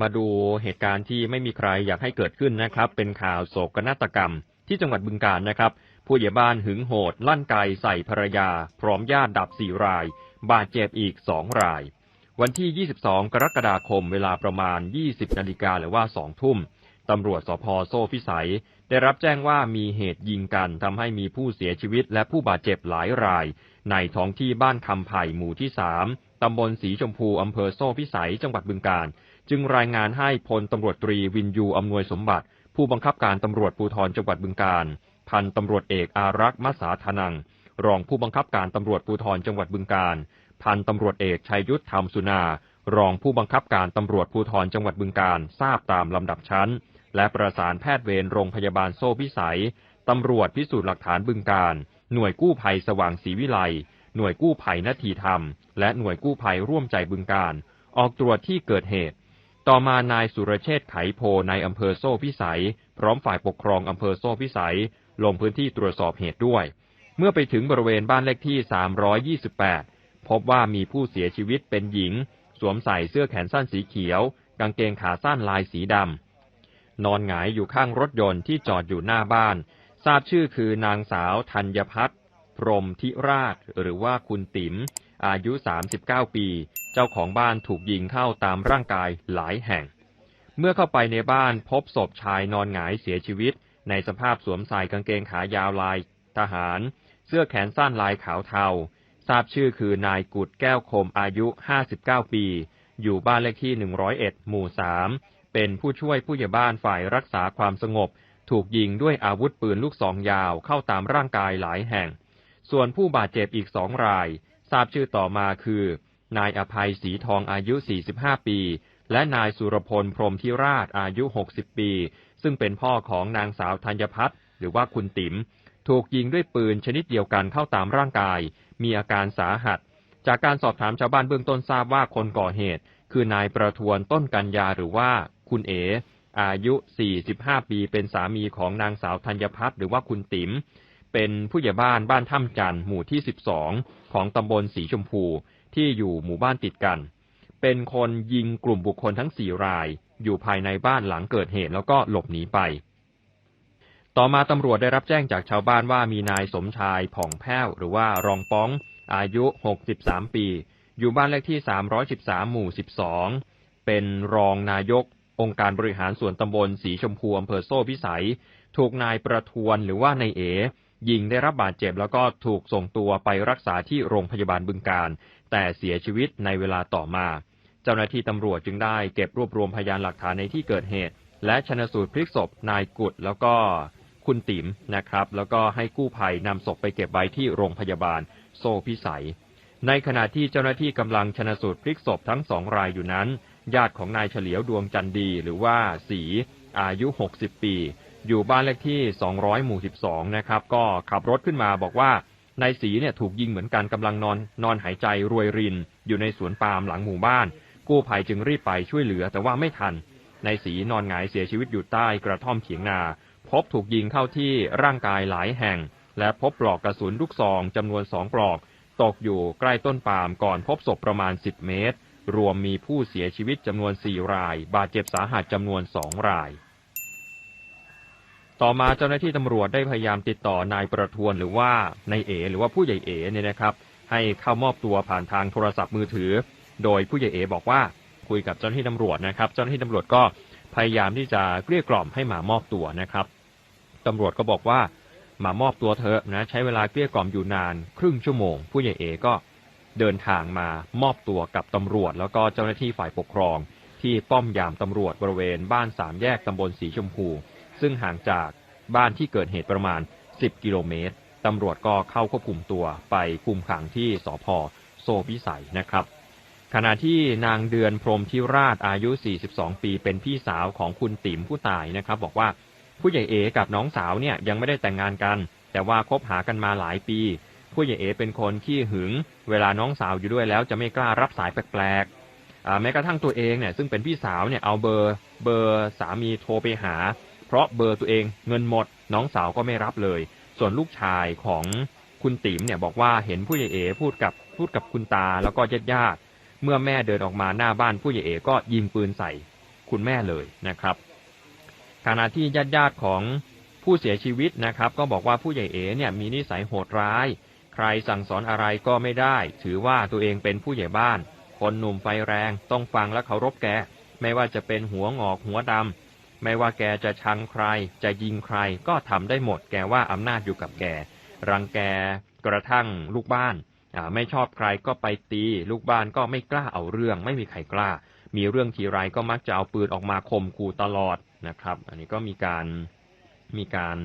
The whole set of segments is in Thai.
มาดูเหตุการณ์ที่ไม่มีใครอยากให้เกิดขึ้นนะครับ เป็นข่าวโศกนาฏกรรม ที่จังหวัดบึงกาฬนะครับ ผู้ใหญ่บ้านหึงโหด ลั่นไกใส่ภรรยา พร้อมญาติดับสี่ราย บาดเจ็บอีกสองราย วันที่ 22 กรกฎาคมเวลาประมาณ 20 นาฬิกาหรือว่า 2 ทุ่มตำรวจสพโซ่พิสัย ได้รับแจ้งว่ามีเหตุยิงกันทำให้มีผู้เสียชีวิตและผู้บาดเจ็บหลายราย ในท้องที่บ้านคำไผ่หมู่ที่ 3 ตำบลสีชมพูอำเภอโซ่พิสัย จังหวัดบึงกาฬจึงรายงานให้พลตำรวจตรีวินยูอำนวยสมบัติ ผู้บังคับการตำรวจภูธรจังหวัดบึงกาฬพันตำรวจเอกอารักษ์มัสาธนัง รองผู้บังคับการตำรวจภูธรจังหวัดบึงกาฬพันตำรวจเอกชัยยุทธธรรมสุนา รองผู้บังคับการตำรวจภูธรจังหวัดบึงกาฬทราบตามลำดับชั้น และประสานแพทย์เวรโรงพยาบาลโซ่พิสัยตำรวจพิสูจน์หลักฐานบึงกาฬหน่วยกู้ภัยสว่างศรีวิไล หน่วยกู้ภัยนาทีธรรม และหน่วยกู้ภัยร่วมใจบึงกาฬออกตรวจที่เกิดเหตุ ต่อมานายสุรเชษฐ์ไขโพในอำเภอโซ่พิสัย พร้อมฝ่ายปกครองอำเภอโซ่พิสัย ลงพื้นที่ตรวจสอบเหตุด้วย เมื่อไปถึงบริเวณบ้านเลขที่ 328 พบว่ามีผู้เสียชีวิตเป็นหญิง สวมใส่เสื้อแขนสั้นสีเขียว กางเกงขาสั้นลายสีดำนอนหงายอยู่ข้างรถยนต์ที่จอดอยู่หน้าบ้านทราบชื่อคือนางสาวธัญพัฒน์ รมธิราช หรือว่าคุณติ๋ม อายุ 39 ปี เจ้าของบ้านถูกยิงเข้าตามร่างกายหลายแห่ง เมื่อเข้าไปในบ้านพบศพชายนอนหงายเสียชีวิต ในสภาพสวมใส่กางเกงขายาวลายทหาร เสื้อแขนสั้นลายขาวเทา ทราบชื่อคือนายกุดแก้วคมอายุ 59 ปี อยู่บ้านเลขที่ 101 หมู่ 3 เป็นผู้ช่วยผู้ใหญ่บ้านฝ่ายรักษาความสงบถูกยิงด้วยอาวุธปืนลูกซองยาวเข้าตามร่างกายหลายแห่ง ส่วนผู้บาดเจ็บอีกสองราย ทราบชื่อต่อมาคือ นายอภัยศรีทองอายุ 45 ปี และนายสุรพลพรมธิราชอายุ 60 ปี ซึ่งเป็นพ่อของนางสาวธัญพัฒน์หรือว่าคุณติ๋ม ถูกยิงด้วยปืนชนิดเดียวกันเข้าตามร่างกาย มีอาการสาหัส จากการสอบถามชาวบ้านเบื้องต้นทราบว่าคนก่อเหตุ คือนายประทวนต้นกัญญาหรือว่าคุณเออายุ 45 ปี เป็นสามีของนางสาวธัญพัฒน์หรือว่าคุณติ๋ม เป็นผู้ใหญ่บ้านบ้านถ้ำจันหมู่ที่ 12 ของตำบลสีชมพูที่อยู่หมู่บ้านติดกัน เป็นคนยิงกลุ่มบุคคลทั้งสี่ราย อยู่ภายในบ้านหลังเกิดเหตุแล้วก็หลบหนีไป ต่อมาตำรวจได้รับแจ้งจากชาวบ้านว่ามีนายสมชายผ่องแผ้ว หรือว่ารองป้อง อายุ 63 ปี อยู่บ้านเลขที่ 313 หมู่ 12 เป็นรองนายก องค์การบริหารส่วนตำบลสีชมพูอำเภอโซ่พิสัย ถูกนายประทวนหรือว่านายเอ ยิงได้รับบาดเจ็บแล้วก็ถูกส่งตัวไปรักษาที่โรงพยาบาลบึงการ แต่เสียชีวิตในเวลาต่อมา เจ้าหน้าที่ตำรวจจึงได้เก็บรวบรวมพยานหลักฐานในที่เกิดเหตุ และชนสูตรพลิกศพนายกุดแล้วก็คุณติ๋มนะครับ แล้วก็ให้กู้ภัยนำศพไปเก็บไว้ที่โรงพยาบาลโซพิสัย ในขณะที่เจ้าหน้าที่กำลังชนสูตรพลิกศพทั้งสองรายอยู่นั้น ญาติของนายเฉลียวดวงจันดีหรือว่าสีอายุ 60 ปี อยู่บ้านเลขที่ 200 หมู่ 12 นะครับ ก็ขับรถขึ้นมาบอกว่านายสีเนี่ยถูกยิงเหมือนกันกำลังนอนนอนหายใจรวยริน อยู่ในสวนปาล์มหลังหมู่บ้าน กู้ภัยจึงรีบไปช่วยเหลือแต่ว่าไม่ทันนายสีนอนหงายเสียชีวิตอยู่ใต้กระท่อมเถียงนา พบถูกยิงเข้าที่ร่างกายหลายแห่ง และพบปลอกกระสุนลูกซองจำนวนสองปลอก ตกอยู่ใกล้ต้นปาล์มก่อนพบศพประมาณ 10 เมตร รวมมีผู้เสียชีวิตจำนวน 4 ราย บาดเจ็บสาหัสจำนวน 2 ราย ต่อมาเจ้าหน้าที่ตำรวจได้พยายามติดต่อนายประทวนหรือว่านายเอ หรือว่าผู้ใหญ่เอเนี่ยนะครับ ให้เข้ามอบตัวผ่านทางโทรศัพท์มือถือ โดยผู้ใหญ่เอบอกว่าคุยกับเจ้าหน้าที่ตำรวจนะครับ เจ้าหน้าที่ตำรวจก็พยายามที่จะเกลี้ยกล่อมให้มามอบตัวนะครับตำรวจก็บอกว่ามามอบตัวเถอะนะใช้เวลาเกลี้ยกล่อมอยู่นานครึ่งชั่วโมง ผู้ใหญ่เอก็เดินทางมามอบตัวกับตำรวจ แล้วก็เจ้าหน้าที่ฝ่ายปกครอง ที่ป้อมยามตำรวจบริเวณบ้านสามแยกตำบลสีชมพู ซึ่งห่างจากบ้านที่เกิดเหตุประมาณ 10 กิโลเมตรตำรวจก็เข้าควบคุมตัวไปคุมขังที่สพโซพิสัยนะครับ ขณะที่นางเดือนพรมธิราชอายุ 42 ปี เป็นพี่สาวของคุณติ๋มผู้ตายนะครับ บอกว่าผู้ใหญ่เอกับน้องสาวเนี่ยยังไม่ได้แต่งงานกัน แต่ว่าคบหากันมาหลายปี ผู้ใหญ่เอเป็นคนขี้หึง เวลาน้องสาวอยู่ด้วยแล้วจะไม่กล้ารับสายแปลกๆแม้กระทั่งตัวเองเนี่ยซึ่งเป็นพี่สาวเนี่ยเอาเบอร์เบอร์สามีโทรไปหา เพราะเบอร์ตัวเองเงินหมด น้องสาวก็ไม่รับเลย ส่วนลูกชายของคุณติ๋มเนี่ยบอกว่าเห็นผู้ใหญ่เอพูดกับพูดกับคุณตาแล้วก็ญาติญาติเมื่อแม่เดินออกมาหน้าบ้านผู้ใหญ่เอก็ยิงปืนใส่คุณแม่เลยนะครับขณะที่ญาติญาติของผู้เสียชีวิตนะครับ ก็บอกว่าผู้ใหญ่เอ๋เนี่ยมีนิสัยโหดร้าย ใครสั่งสอนอะไรก็ไม่ได้ ถือว่าตัวเองเป็นผู้ใหญ่บ้าน คนหนุ่มไฟแรงต้องฟังและเคารพแก ไม่ว่าจะเป็นหัวงอกหัวดำ ไม่ว่าแกจะชังใคร จะยิงใครก็ทำได้หมด แกว่าอำนาจอยู่กับแก รังแกกระทั่งลูกบ้าน ไม่ชอบใครก็ไปตี ลูกบ้านก็ไม่กล้าเอาเรื่อง ไม่มีใครกล้า มีเรื่องทีไรก็มักจะเอาปืนออกมาข่มขู่ตลอดนะครับ อันนี้ก็มีการมีการ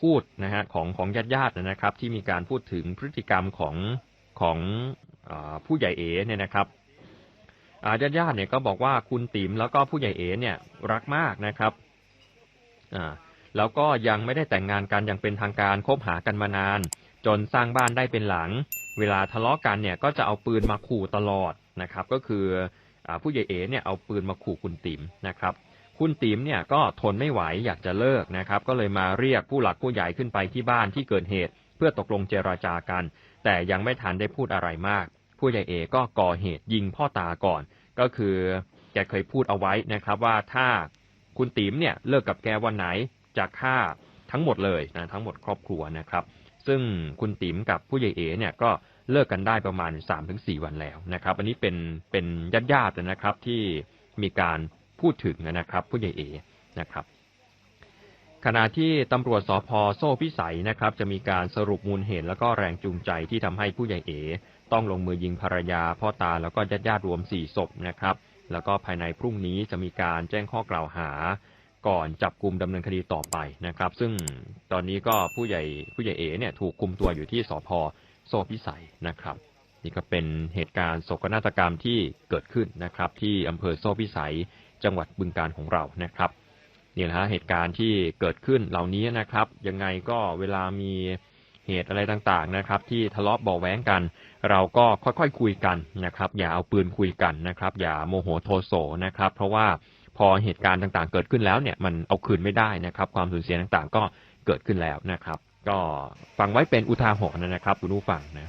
พูดนะฮะของของญาติญาตินะครับ ที่มีการพูดถึงพฤติกรรมของของอผู้ใหญ่เอ๋เนี่ยนะครับ ญาติญาติเนี่ยก็บอกว่าคุณติ๋มแล้วก็ผู้ใหญ่เอ๋เนี่ยรักมากนะครับอ่าแล้วก็ยังไม่ได้แต่งงานกันอย่างเป็นทางการคบหากันมานาน จนสร้างบ้านได้เป็นหลัง เวลาทะเลาะกันเนี่ยก็จะเอาปืนมาขู่ตลอดนะครับ ก็คืออผู้ใหญ่เอ๋เนี่ยเอาปืนมาขู่คุณติ๋มนะครับ คุณติ๋มเนี่ยก็ทนไม่ไหวอยากจะเลิกนะครับ ก็เลยมาเรียกผู้หลักผู้ใหญ่ขึ้นไปที่บ้านที่เกิดเหตุ เพื่อตกลงเจราจากัน แต่ยังไม่ทันได้พูดอะไรมาก ผู้ใหญ่เอก็ก่อเหตุยิงพ่อตาก่อน ก็คือแกเคยพูดเอาไว้นะครับว่าถ้าคุณติ๋มเนี่ยเลิกกับแกวันไหนจะฆ่าทั้งหมดเลยนะทั้งหมดครอบครัวนะครับ ซึ่งคุณติ๋มกับผู้ใหญ่เอเนี่ยก็เลิกกันได้ประมาณ 3-4 วันแล้วนะครับ อันนี้เป็นเป็นญาติญาติๆนะครับที่มีการพูดถึงนะครับ ผู้ใหญ่เอนะครับ ขณะที่ตำรวจสพโซ่พิสัยนะครับ จะมีการสรุปมูลเหตุแล้วก็แรงจูงใจที่ทำให้ผู้ใหญ่เอ ต้องลงมือยิงภรรยา พ่อตาแล้วก็ญาติญาติๆรวม4ศพนะครับ แล้วก็ภายในพรุ่งนี้จะมีการแจ้งข้อกล่าวหา ก่อนจับกลุ่มดำเนินคดีต่อไปนะครับ ซึ่งตอนนี้ก็ผู้ใหญ่ผู้ใหญ่เอเนี่ยถูกคุมตัวอยู่ที่สพโซ่พิสัยนะครับ นี่ก็เป็นเหตุการณ์โศกนาฏกรรมที่เกิดขึ้นนะครับ ที่อำเภอโซ่พิสัยจังหวัดบึงการของเรานะครับ เนี่แหละฮะเหตุการณ์ที่เกิดขึ้นเหล่านี้นะครับ ยังไงก็เวลามีเหตุอะไรต่างๆนะครับ ที่ทะเลาะเบาะแว้งกัน เราก็ค่อยๆคุยกันนะครับ อย่าเอาปืนคุยกันนะครับ อย่าโมโหโทโสนะครับ เพราะว่าพอเหตุการณ์ต่างๆ เกิดขึ้นแล้วเนี่ยมันเอาคืนไม่ได้นะครับ ความสูญเสียต่างๆ ก็เกิดขึ้นแล้วนะครับ ก็ฟังไว้เป็นอุทาหรณ์นะครับคุณผู้ฟังนะ